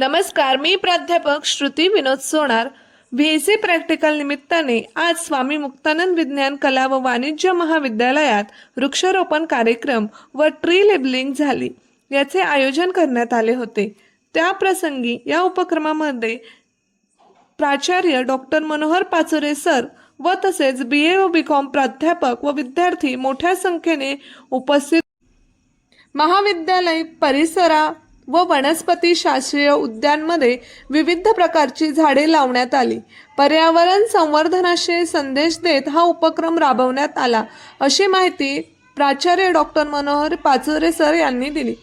नमस्कार मी प्राध्यापक Shruti Vinod Sonar. V C practical निमित्ताने आज स्वामी मुक्तानंद विज्ञान कला व वाणिज्य महाविद्यालयात वृक्षारोपण कार्यक्रम व ट्री लेबलिंग झाली. याचे आयोजन करण्यात आले होते. त्या प्रसंगी या उपक्रमामध्ये प्राचार्य डॉक्टर मनोहर पाचोरे सर व तसेच बी ए व बी कॉम प्राध्यापक व विद्यार्थी मोठ्या संख्येने उपस्थित महाविद्यालय परिसरा व वनस्पती शास्त्रीय उद्यानमध्ये विविध प्रकारची झाडे लावण्यात आली. पर्यावरण संवर्धनाचे संदेश देत हा उपक्रम राबवण्यात आला अशी माहिती प्राचार्य डॉक्टर मनोहर पाचोरे सर यांनी दिली.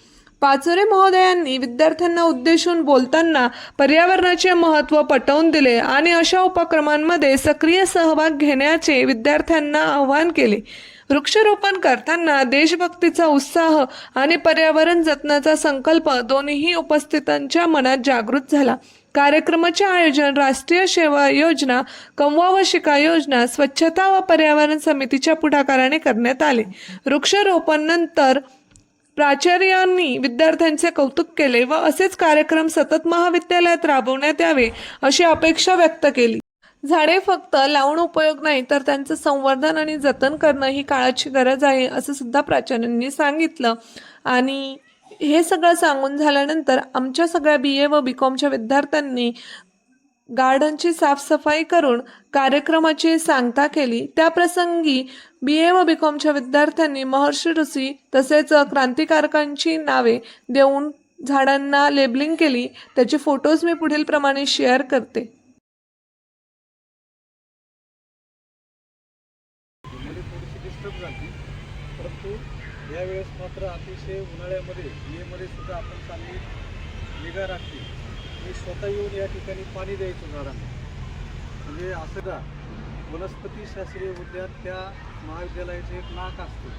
पाचोरे महोदयांनी विद्यार्थ्यांना उद्देशून बोलताना पर्यावरणाचे महत्त्व पटवून दिले आणि अशा उपक्रमांमध्ये सक्रिय सहभाग घेण्याचे विद्यार्थ्यांना आवाहन केले. वृक्षारोपण करताना देशभक्तीचा उत्साह आणि पर्यावरण जतनाचा संकल्प दोन्ही उपस्थितांच्या मनात जागृत झाला. कार्यक्रमाचे आयोजन राष्ट्रीय सेवा योजना कमवा व शिका योजना स्वच्छता व पर्यावरण समितीच्या पुढाकाराने करण्यात आले. वृक्षारोपण नंतर प्राचार्यांनी विद्यार्थ्यांचे कौतुक केले व असेच कार्यक्रम सतत महाविद्यालयात राबवण्यात यावे अशी अपेक्षा व्यक्त केली. झाडे फक्त लावून उपयोग नाही तर त्यांचं संवर्धन आणि जतन करणं ही काळाची गरज आहे असं सुद्धा प्राचार्यांनी सांगितलं. आणि हे सगळं सांगून झाल्यानंतर आमच्या सगळ्या बी ए व बी कॉमच्या विद्यार्थ्यांनी गार्डनची साफसफाई करून कार्यक्रमाची सांगता केली. त्या प्रसंगी बी ए व बी कॉमच्या विद्यार्थ्यांनी महर्षी ऋषी तसेच क्रांतिकारकांची नावे देऊन झाडांना लेबलिंग केली. त्याचे फोटोज मी पुढील प्रमाणे शेअर करते. परंतु यावेळेस मात्र अतिशय उन्हाळ्यामध्ये मेमध्ये सुद्धा आपण चांगली निगा राखली मी स्वतः येऊन या ठिकाणी पाणी द्यायचो झाडांना. म्हणजे असं का वनस्पतीशास्त्रीय उद्यान त्या महाविद्यालयाचे एक नाक असतं.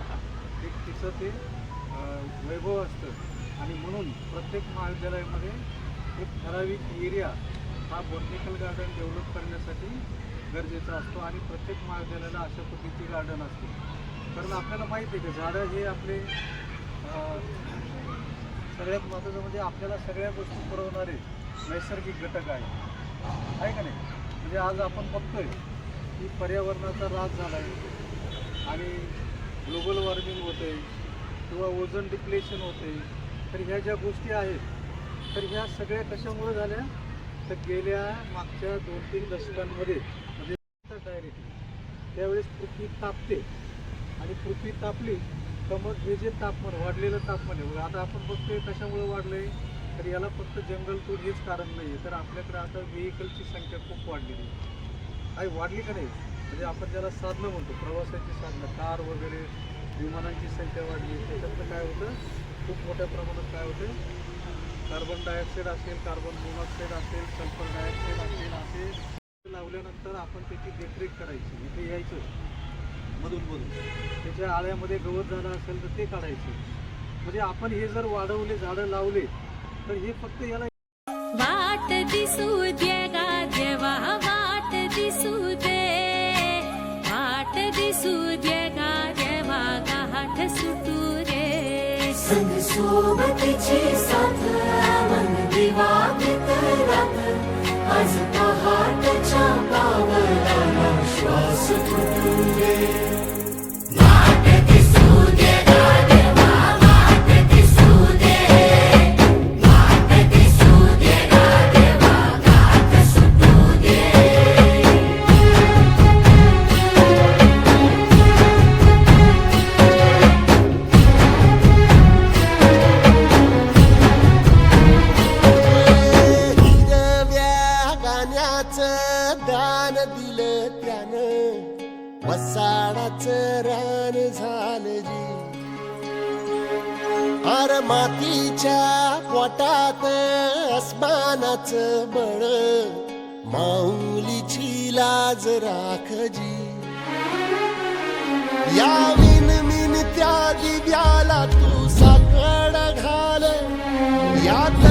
एक तिचं ते वैभव असतं. आणि म्हणून प्रत्येक महाविद्यालयामध्ये एक ठराविक एरिया हा बॉटनिकल गार्डन डेव्हलप करण्यासाठी गरजेचा असतो आणि प्रत्येक महाविद्यालयाला अशा पद्धतीची गार्डन असते. कारण आपल्याला माहिती आहे की झाडं हे आपले सगळ्यात महत्त्वाचं म्हणजे आपल्याला सगळ्या गोष्टी पुरवणारे नैसर्गिक घटक आहे आहे का नाही? म्हणजे आज आपण बघतोय की पर्यावरणाचा ऱ्हास झाला आहे आणि ग्लोबल वॉर्मिंग होते किंवा ओझन डिप्लेशन होते तर ह्या ज्या गोष्टी आहेत तर ह्या सगळ्या कशामुळे झाल्या? तर गेल्या मागच्या दोन तीन दशकांमध्ये म्हणजे डायरेक्टली त्यावेळेस पृथ्वी तापते. आणि पृथ्वी तापली तर मग हे जे तापमान वाढलेलं तापमान आहे आता आपण बघतोय कशामुळे वाढलंय? तर याला फक्त जंगलतोड हेच कारण नाही आहे तर आपल्याकडे आता व्हेकलची संख्या खूप वाढलेली आहे. वाढली का नाही? म्हणजे आपण ज्याला साधनं म्हणतो प्रवासाची साधनं कार वगैरे विमानांची संख्या वाढली त्याच्यातलं काय होतं? खूप मोठ्या प्रमाणात काय होतं? कार्बन डायऑक्साईड असेल कार्बन मोनॉक्साईड असेल सल्फर डायऑक्साईड असेल असे लावल्यानंतर आपण त्याची देखरेख करायची इथे यायचं. मधून मधून त्याच्या आळ्यामध्ये गवत झालं असेल तर ते काढायचं. म्हणजे आपण हे जर वाढवले झाडं लावले तर हे फक्त याला वाट दिसू दे देवा वाट दिसू दे. वाट दिसू दे देवा गाठ सुटू रे संग सोबतीची साथ मन दिवा आज पहाटच्या पावलाला रान झालं जी. आर मातीच्या पोटात अस्मानाच बळ माऊलीची लाज राखजी या विन मिन त्या दिव्याला तू साकड घाल यात